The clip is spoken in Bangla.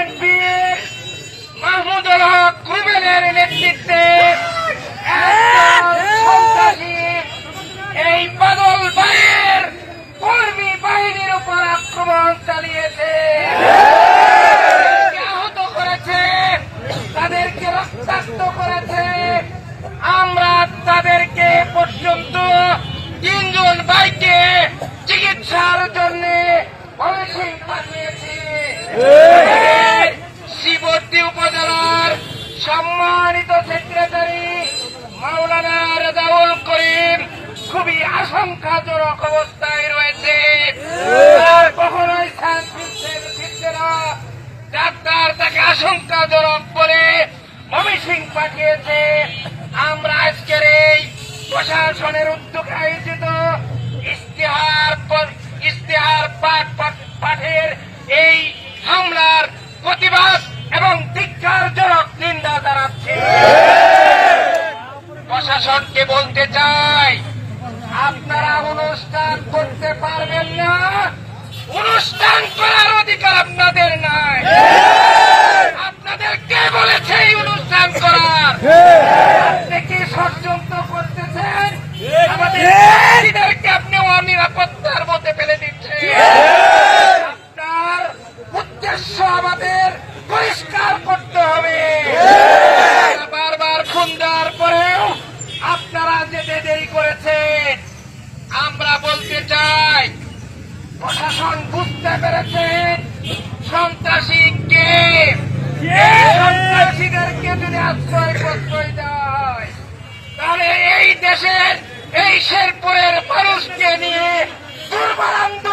বিএনপি মাহমুদুল হক রুবেলের নেতৃত্বে এই বাদল ভাইয়ের কর্মী বাহিনীর উপর আক্রমণ চালিয়েছে। আহত করেছে তাদেরকে রক্তাক্ত করেছে। আমরা তাদেরকে পর্যন্ত তিনজন ভাইকে চিকিৎসার জন্য ময়মনসিংহ পাঠিয়েছি। খুবই আশঙ্কাজনক অবস্থায় রয়েছে। আর কখনোই স্থান ফিরছে না। ডাক্তার তাকে আশঙ্কাজনক বলে ময়মনসিংহ পাঠিয়েছে। আমরা আজকের এই প্রশাসনের উদ্যোগে আয়োজিত ইস্তেহার ইস্তেহার পাঠ পাঠ- পাঠের এই হামলার প্রতিবাদ এবং ধিক্ষারজনক নিন্দা জানাচ্ছে। প্রশাসনকে বলতে চাই আপনারা অনুষ্ঠান করতে পারবেন না। অনুষ্ঠান করার অধিকার আপনাদের নাই। আপনাদের কে বলেছে এই অনুষ্ঠান করার? আপনি কি ষড়যন্ত্র করতেছেন? আমাদেরকে আপনি অনিরাপত্তার মধ্যে ফেলে দিচ্ছেন। আপনার উদ্দেশ্য আমাদের পরিষ্কার করতে হবে। বারবার খুন দেওয়ার পরেও আপনারা যেতে দেরি করেছেন। বলতে চাই প্রশাসন বুঝতে পেরেছে সন্ত্রাসী কে? সন্ত্রাসীদেরকে যদি আশ্রয় প্রশ্রয় দেওয়া হয় তাহলে এই দেশের এই শেরপুরের মানুষকে নিয়ে দুর্বারান্ত